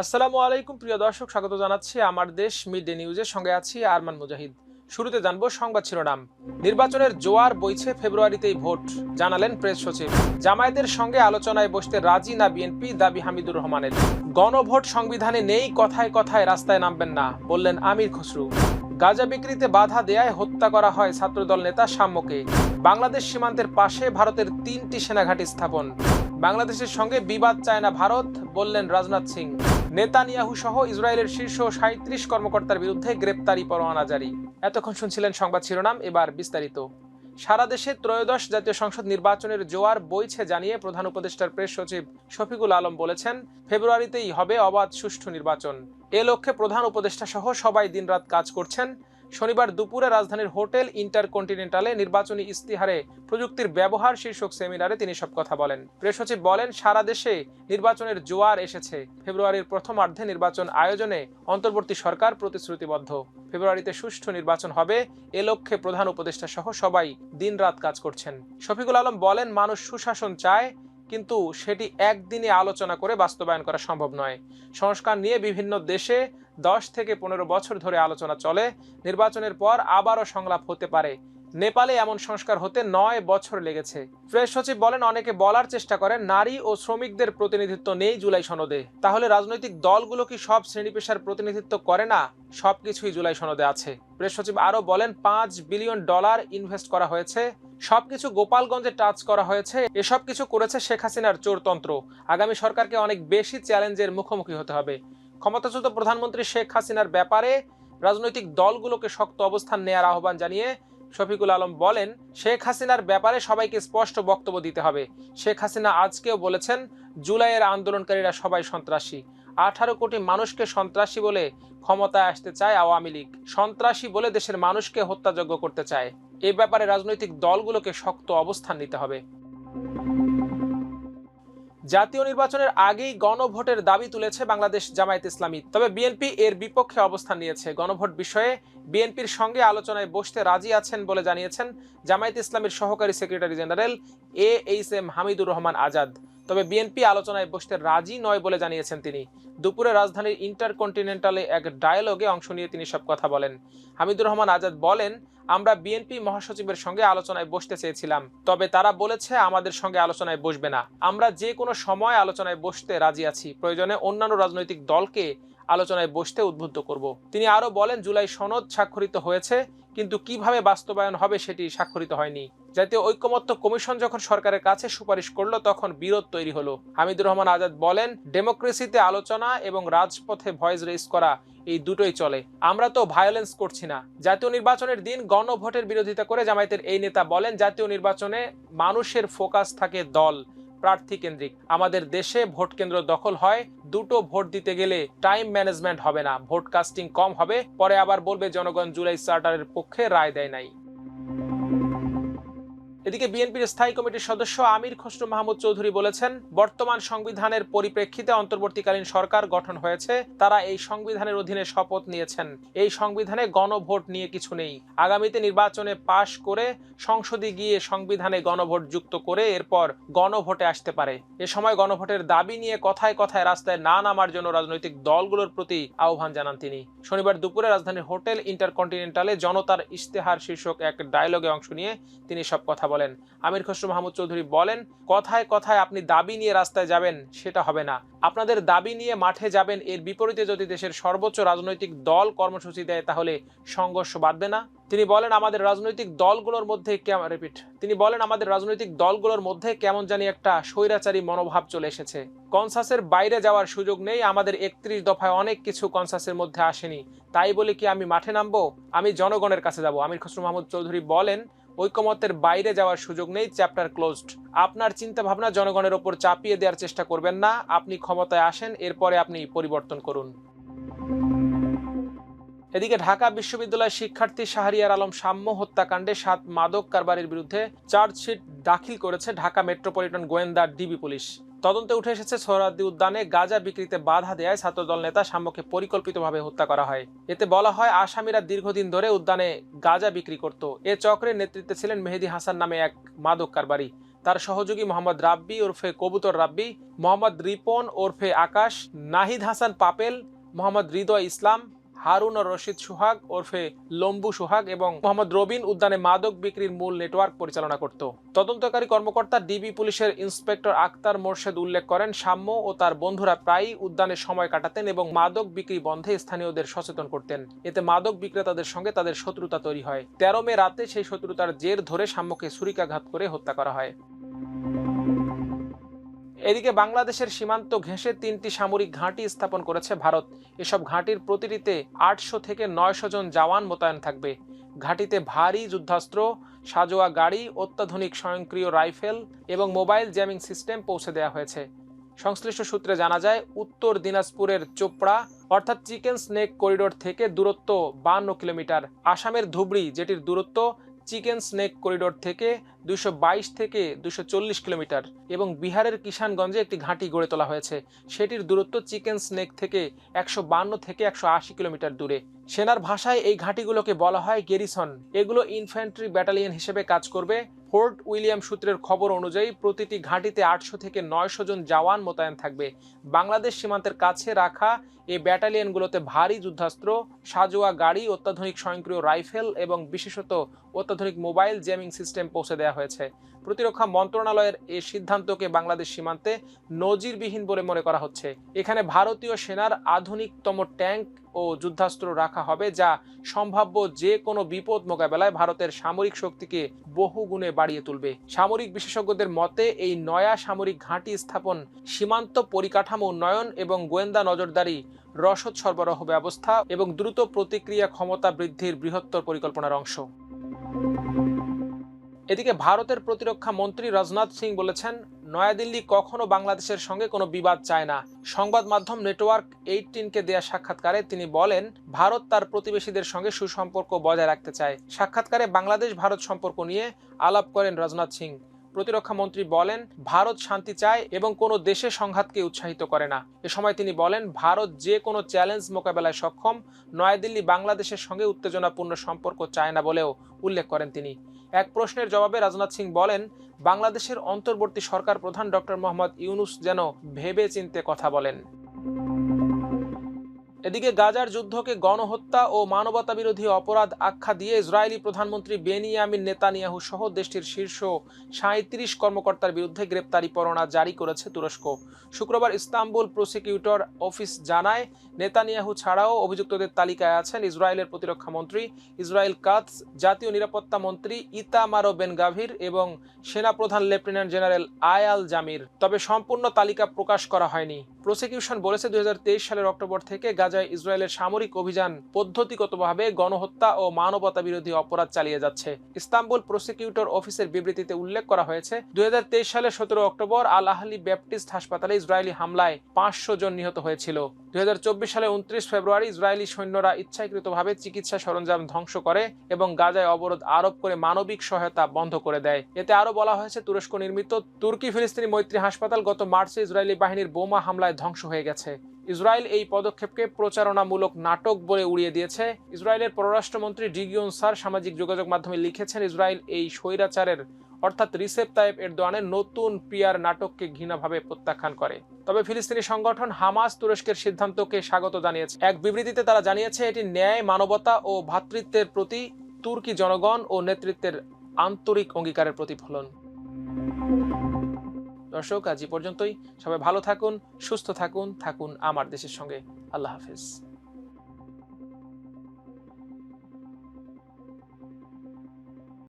আসসালামু আলাইকুম, প্রিয় দর্শক, স্বাগত জানাচ্ছি আমার দেশ মিড ডে নিউজের সঙ্গে আছি আরমান মুজাহিদ। শুরুতে জানব সংবাদ শিরোনাম। নির্বাচনের জোয়ার বইছে ফেব্রুয়ারিতেই ভোট, জানালেন প্রেস সচিব। জামায়াতের সঙ্গে আলোচনায় বসতে রাজি না বিএনপি, দাবি হামিদুর রহমানের। গণভোট সংবিধানে নেই, কথায় কথায় রাস্তায় নামবেন না, বললেন আমির খসরু। গাঁজা বিক্রিতে বাধা দেয়ায় হত্যা করা হয় ছাত্রদল নেতা সাম্যকে। বাংলাদেশ সীমান্তের পাশে ভারতের তিনটি সেনাঘাঁটি স্থাপন। বাংলাদেশের সঙ্গে বিবাদ চায় না ভারত, বললেন রাজনাথ সিং। নেতানিয়াহু সহ ইসরায়েলের শীর্ষ সাঁত্রিশ কর্মকর্তার বিরুদ্ধে গ্রেপ্তারি পরোয়ানা জারি। এতক্ষণ শুনছিলেন সংবাদ শিরোনাম, এবার বিস্তারিত। সারা দেশে ত্রয়োদশ জাতীয় সংসদ নির্বাচনের জোয়ার বইছে জানিয়ে প্রধান উপদেষ্টার প্রেস সচিব শফিকুল আলম বলেছেন, ফেব্রুয়ারিতেই হবে অবাধ সুষ্ঠু নির্বাচন। এ লক্ষ্যে প্রধান উপদেষ্টা সহ সবাই দিনরাত কাজ করছেন। শনিবার দুপুরে রাজধানীর হোটেল ইন্টারকন্টিনেন্টালে নির্বাচনী ইস্তিহারে প্রযুক্তির ব্যবহার শীর্ষক সেমিনারে তিনি সব কথা বলেন। প্রেস সচিব বলেন, সারা দেশে নির্বাচনের জোয়ার এসেছে। ফেব্রুয়ারির প্রথমার্ধে নির্বাচন আয়োজনে অন্তর্বর্তী সরকার প্রতিশ্রুতিবদ্ধ। ফেব্রুয়ারিতে সুষ্ঠু নির্বাচন হবে এ লক্ষ্যে প্রধান উপদেষ্টা সহ সবাই দিনরাত কাজ করছেন। শফিকুল আলম বলেন, মানুষ সুশাসন চায় কিন্তু সেটি একদিনে আলোচনা করে বাস্তবায়ন করা সম্ভব নয়। সংস্কার নিয়ে বিভিন্ন দেশে দশ থেকে পনেরো বছর ধরে আলোচনা চলে। নির্বাচনের পর আবারও সংলাপ হতে পারে। নেপালে এমন সংস্কার হতে নয় বছর লেগেছে। প্রেস সচিব বলেন, অনেকে বলার চেষ্টা করেন, নারী ও শ্রমিকদের প্রতিনিধিত্ব নেই জুলাই সনদে। তাহলে রাজনৈতিক দলগুলো কি সব শ্রেণি পেশার প্রতিনিধিত্ব করে না? সবকিছুই জুলাই সনদে আছে। প্রেস সচিব আরও বলেন, পাঁচ বিলিয়ন ডলার ইনভেস্ট করা হয়েছে। সবকিছু গোপালগঞ্জে টাচ করা হয়েছে। এসব কিছু করেছে শেখ হাসিনার চোরতন্ত্র। আগামী সরকারকে অনেক বেশি চ্যালেঞ্জের মুখোমুখি হতে হবে। ক্ষমতাচ্যুত প্রধানমন্ত্রী শেখ হাসিনার ব্যাপারে রাজনৈতিক দলগুলোকে শক্ত অবস্থান নেয়ার আহ্বান জানিয়ে শফিকুল আলম বলেন, শেখ হাসিনার ব্যাপারে সবাইকে স্পষ্ট বক্তব্য দিতে হবে। শেখ হাসিনা আজকেও বলেছেন, জুলাইয়ের আন্দোলনকারীরা সবাই সন্ত্রাসী। আঠারো কোটি মানুষকে সন্ত্রাসী বলে ক্ষমতায় আসতে চায় আওয়ামী লীগ। সন্ত্রাসী বলে দেশের মানুষকে হত্যাযজ্ঞ করতে চায়। এ ব্যাপারে রাজনৈতিক দলগুলোকে শক্ত অবস্থান নিতে হবে। জাতীয় নির্বাচনের আগেই গণভোটের দাবি তুলেছে বাংলাদেশ জামায়াত ইসলামী। তবে বিএনপি এর বিপক্ষে অবস্থান নিয়েছে। গণভোট বিষয়ে বিএনপির সঙ্গে আলোচনায় বসতে রাজি আছেন বলে জানিয়েছেন জামায়াত ইসলামীর সহকারী secretary general A H M Hamidur Rahman Azad. তবে বিএনপি আলোচনায় বসতে রাজি নয় বলে জানিয়েছেন তিনি। দুপুরে রাজধানীর ইন্টারকন্টিনেন্টালে এক ডায়ালগে অংশ নিয়ে তিনি সব কথা বলেন। হামিদুর রহমান আজাদ বলেন, আমরা বিএনপি মহাসচিবের সঙ্গে আলোচনায় বসতে চেয়েছিলাম, তবে তারা বলেছে আমাদের সঙ্গে আলোচনায় বসবে না। আমরা যে কোনো সময় আলোচনায় বসতে রাজি আছি। প্রয়োজনে অন্যান্য রাজনৈতিক দলকে আলোচনায় বসতে উদ্বুদ্ধ করব। তিনি আরও বলেন, জুলাই সনদ স্বাক্ষরিত হয়েছে, কিন্তু কীভাবে বাস্তবায়ন হবে সেটি স্বাক্ষরিত হয়নি। জাতীয় ঐক্যমত্য কমিশন যখন সরকারের কাছে সুপারিশ করল, তখন বিরোধ তৈরি হলো। হামিদুর রহমান আজাদ বলেন, ডেমোক্রেসিতে আলোচনা এবং রাজপথে ভয়েস রেস করা এই দুটোই চলে। আমরা তো ভায়োলেন্স করছি না। জাতীয় নির্বাচনের দিন গণভোটের বিরোধিতা করে জামায়াতের এই নেতা বলেন, জাতীয় নির্বাচনে মানুষের ফোকাস থাকে দল, প্রার্থী কেন্দ্রিক। আমাদের দেশে ভোট কেন্দ্র দখল হয়, দুটো ভোট দিতে গেলে টাইম ম্যানেজমেন্ট হবে না। ভোট কাস্টিং কম হবে, পরে আবার বলবে জনগণ জুলাই চার্টারের পক্ষে রায় দেয় নাই। এদিকে বিএনপির স্থায়ী কমিটির সদস্য আমির খসরু মাহমুদ চৌধুরী বলেছেন, বর্তমান সংবিধানের পরিপ্রেক্ষিতে অন্তর্বর্তীকালীন সরকার গঠন হয়েছে, তারা এই সংবিধানের অধীনে শপথ নিয়েছেন। এই সংবিধানে গণভোট নিয়ে কিছু নেই। আগামীতে নির্বাচনে পাশ করে সংসদে গিয়ে সংবিধানে গণভোট যুক্ত করে এরপর গণভোটে আসতে পারে। এ সময় গণভোটের দাবি নিয়ে কথায় কথায় রাস্তায় না নামার জন্য রাজনৈতিক দলগুলোর প্রতি আহ্বান জানান তিনি। শনিবার দুপুরে রাজধানীর হোটেল ইন্টারকন্টিনেন্টালে জনতার ইশতেহার শীর্ষক এক ডায়লগে অংশ নিয়ে তিনি সব কথা বলেন। আমির খসরু মাহমুদ চৌধুরী বলেন, কথায় কথায় আপনি দাবি নিয়ে রাস্তায় যাবেন, সেটা হবে না। আপনাদের দাবি নিয়ে মাঠে যাবেন, এর বিপরীতে যদি দেশের সর্বোচ্চ রাজনৈতিক দল কর্মসূচি দেয়, তাহলে সংঘর্ষ বাড়বে না। তিনি বলেন, আমাদের রাজনৈতিক দলগুলোর মধ্যে কেমন রিপিট, তিনি বলেন, আমাদের রাজনৈতিক দলগুলোর মধ্যে কেমন জানি একটা স্বৈরাচারী মনোভাব চলে এসেছে। কনসাসের বাইরে যাওয়ার সুযোগ নেই, আমাদের একত্রিশ দফায় অনেক কিছু কনসাসের মধ্যে আসেনি। তাই বলে কি আমি মাঠে নামবো? আমি জনগণের কাছে যাব। আমির খসরু মাহমুদ চৌধুরী বলেন ঐকমত্যের বাইরে যাওয়ার সুযোগ নেই চ্যাপ্টার ক্লোজড আপনার চিন্তা ভাবনা জনগণের ওপর চাপিয়ে দেওয়ার চেষ্টা করবেন না, আপনি ক্ষমতায় আসেন, এরপরে আপনি পরিবর্তন করুন। এদিকে ঢাকা বিশ্ববিদ্যালয়ের শিক্ষার্থী শাহরিয়ার আলম সাম্য হত্যাকাণ্ডে সাত মাদক কারবারের বিরুদ্ধে চার্জশিট দাখিল করেছে ঢাকা মেট্রোপলিটন গোয়েন্দা ডিবি পুলিশ। তদন্তে উঠে এসেছে সোহরাদ্দি উদ্যানে গাঁজা বিক্রিতে বাধা দেয় ছাত্রদল নেতা সাম্যকে পরিকল্পিতভাবে হত্যা করা হয়। এতে বলা হয়, আসামিরা দীর্ঘদিন ধরে উদ্যানে গাঁজা বিক্রি করত। এ চক্রের নেতৃত্বে ছিলেন মেহেদি হাসান নামে এক মাদক কারবারি। তার সহযোগী মোহাম্মদ রাব্বি ওরফে কবুতর রাব্বি, মোহাম্মদ রিপন ওরফে আকাশ, নাহিদ হাসান পাপেল, মোহাম্মদ হৃদয় ইসলাম হারুন রশিদ সুহাগ ওরফে লম্বু সুহাগ এবং মোহাম্মদ রবিন উদ্যানে মাদক বিক্রির মূল নেটওয়ার্ক পরিচালনা করত। তদন্তকারী কর্মকর্তা ডিবি পুলিশের ইন্সপেক্টর আক্তার মোর্শেদ উল্লেখ করেন, সাম্য ও তার বন্ধুরা প্রায়ই উদ্যানে সময় কাটাতেন এবং মাদক বিক্রি বন্ধে স্থানীয়দের সচেতন করতেন। এতে মাদক বিক্রেতাদের সঙ্গে তাদের শত্রুতা তৈরি হয়। তেরো মে রাতে সেই শত্রুতার জের ধরে সাম্যকে ছুরিকাঘাত করে হত্যা করা হয়। এদিকে বাংলাদেশের সীমান্ত ঘেঁষে তিনটি সামরিক ঘাঁটি স্থাপন করেছে ভারত। এসব ঘাঁটির প্রতিটিতে আটশো থেকে নয়শো জন জওয়ান মোতায়েন থাকবে। ঘাঁটিতে ভারী যুদ্ধাস্ত্র, সাজোয়া গাড়ি, অত্যাধুনিক স্বয়ংক্রিয় রাইফেল এবং মোবাইল জ্যামিং সিস্টেম পৌঁছে দেওয়া হয়েছে। সংশ্লিষ্ট সূত্রে জানা যায়, উত্তর দিনাজপুরের চোপড়া, অর্থাৎ চিকেন স্নেক করিডোর থেকে দূরত্ব বান্ন কিলোমিটার। আসামের ধুবড়ি, যেটির দূরত্ব চিকেন স্নেক করিডোর থেকে দুশো থেকে দুশো কিলোমিটার এবং বিহারের কিষানগঞ্জে একটি ঘাঁটি গড়ে তোলা হয়েছে। সেটির দূরত্ব চিকেন স্নেক থেকে একশো থেকে একশো আশি কিলোমিটার দূরে। সেনার ভাষায় এই ঘাঁটিগুলোকে বলা হয় গেরিসন। এগুলো ইনফ্যান্ট্রি ব্যাটালিয়ন হিসেবে কাজ করবে। ফোর্ট উইলিয়াম সূত্রের খবর অনুযায়ী প্রতিটি ঘাঁটিতে আটশো থেকে নয়শো জন জওয়ান মোতায়েন থাকবে। বাংলাদেশ সীমান্তের কাছে রাখা এই ব্যাটালিয়নগুলোতে ভারী যুদ্ধাস্ত্র, সাজোয়া গাড়ি, অত্যাধুনিক স্বয়ংক্রিয় রাইফেল এবং বিশেষত অত্যাধুনিক মোবাইল জ্যামিং সিস্টেম পৌঁছে দেওয়া হয়েছে। প্রতিরক্ষা মন্ত্রণালয়ের এই সিদ্ধান্তকে বাংলাদেশ সীমান্তে নজিরবিহীন বলে মনে করা হচ্ছে। এখানে ভারতীয় সেনার আধুনিকতম ট্যাঙ্ক ও যুদ্ধাস্ত্র রাখা হবে, যা সম্ভাব্য যে কোনো বিপদ মোকাবেলায় ভারতের সামরিক শক্তিকে বহু গুণে বাড়িয়ে তুলবে। সামরিক বিশেষজ্ঞদের মতে, এই নয়া সামরিক ঘাঁটি স্থাপন সীমান্ত পরিকাঠামো উন্নয়ন এবং গোয়েন্দা নজরদারি রসদ সরবরাহ ব্যবস্থা এবং দ্রুত প্রতিক্রিয়া ক্ষমতা বৃদ্ধির বৃহত্তর পরিকল্পনার অংশ। এদিকে ভারতের প্রতিরক্ষা মন্ত্রী রাজনাথ সিং বলেছেন, নয়াদিল্লি কখনো বাংলাদেশের সঙ্গে কোনো বিবাদ চায় না। সংবাদ মাধ্যম নেটওয়ার্ক এইটিনকে দেয়া সাক্ষাৎকারে তিনি বলেন, ভারত তার প্রতিবেশীদের সঙ্গে সুসম্পর্ক বজায় রাখতে চায়। সাক্ষাৎকারে বাংলাদেশ ভারত সম্পর্ক নিয়ে আলাপ করেন রাজনাথ সিং। প্রতিরক্ষা মন্ত্রী বলেন, ভারত শান্তি চায় এবং কোনো দেশে সংঘাতকে উৎসাহিত করে না। এ সময় তিনি বলেন, ভারত যে কোনো চ্যালেঞ্জ মোকাবেলায় সক্ষম, নয়াদিল্লি বাংলাদেশের সঙ্গে উত্তেজনাপূর্ণ সম্পর্ক চায় না বলেও উল্লেখ করেন তিনি। এক প্রশ্নের জবাবে রাজনাথ সিং বলেন, বাংলাদেশের অন্তর্বর্তী সরকার প্রধান ডক্টর মোহাম্মদ ইউনুস যেন ভেবে চিনতে কথা বলেন। এদিকে গাজার যুদ্ধকে গণহত্যা ও মানবতা বিরোধী অপরাধ আখ্যা দিয়ে ইসরায়েলি প্রধানমন্ত্রী বেনিয়ামিন নেতানিয়াহু সহ দেশটির শীর্ষ সাঁত্রিশ কর্মকর্তার বিরুদ্ধে গ্রেপ্তারি পরোয়ানা জারি করেছে তুরস্ক। শুক্রবার ইস্তাম্বুল প্রসিকিউটর অফিস জানায়, নেতানিয়াহু ছাড়াও অভিযুক্তদের তালিকায় আছেন ইসরায়েলের প্রতিরক্ষা মন্ত্রী ইসরায়েল কাতস, জাতীয় নিরাপত্তা মন্ত্রী ইতামারো বেন গাভির এবং সেনাপ্রধান লেফটেন্যান্ট জেনারেল আয়াল জামির। তবে সম্পূর্ণ তালিকা প্রকাশ করা হয়নি। প্রসিকিউশন বলেছে, দুই হাজার তেইশ সালের অক্টোবর থেকে গাজায় ইসরায়েলের সামরিক অভিযান পদ্ধতিগতভাবে গণহত্যা ও মানবতা বিরোধী অপরাধ চালিয়ে যাচ্ছে। ইস্তাম্বুল প্রসিকিউটর অফিসের বিবৃতিতে উল্লেখ করা হয়েছে, দুই সালের সতেরো অক্টোবর আল আহলি ব্যাপটিস্ট হাসপাতালে ইসরায়েলি হামলায় পাঁচশো জন নিহত হয়েছিল। দুই সালে উনত্রিশ ফেব্রুয়ারি ইসরায়েলি সৈন্যরা ইচ্ছাকৃতভাবে চিকিৎসা সরঞ্জাম ধ্বংস করে এবং গাজায় অবরোধ আরোপ করে মানবিক সহায়তা বন্ধ করে দেয়। এতে আরও বলা হয়েছে, তুরস্ক নির্মিত তুর্কি ফিলিস্তিনি মৈত্রী হাসপাতাল গত মার্চে ইসরায়েলি বাহিনীর বোমা হামলায় ধ্বংস হয়ে গেছে। ইসরায়েল এই পদক্ষেপকে প্রচারণামূলক নাটক বলে উড়িয়ে দিয়েছে। ইসরায়েলের পররাষ্ট্রমন্ত্রী ডিগিয়ন সার সামাজিক যোগাযোগ মাধ্যমে লিখেছেন, ইসরায়েল এই স্বৈরাচারের অর্থাৎ রিসেপ তাইব এরদোয়ানের নতুন পিয়ার নাটককে ঘৃণাভাবে প্রত্যাখ্যান করে। তবে ফিলিস্তিনি সংগঠন হামাস তুরস্কের সিদ্ধান্তকে স্বাগত জানিয়েছে। এক বিবৃতিতে তারা জানিয়েছে, এটি ন্যায়, মানবতা ও ভ্রাতৃত্বের প্রতি তুর্কি জনগণ ও নেতৃত্বের আন্তরিক অঙ্গীকারের প্রতিফলন। দর্শক আজ পর্যন্তই। সবাই ভালো থাকুন সুস্থ থাকুন থাকুন আমার দেশের সঙ্গে। আল্লাহ হাফিজ।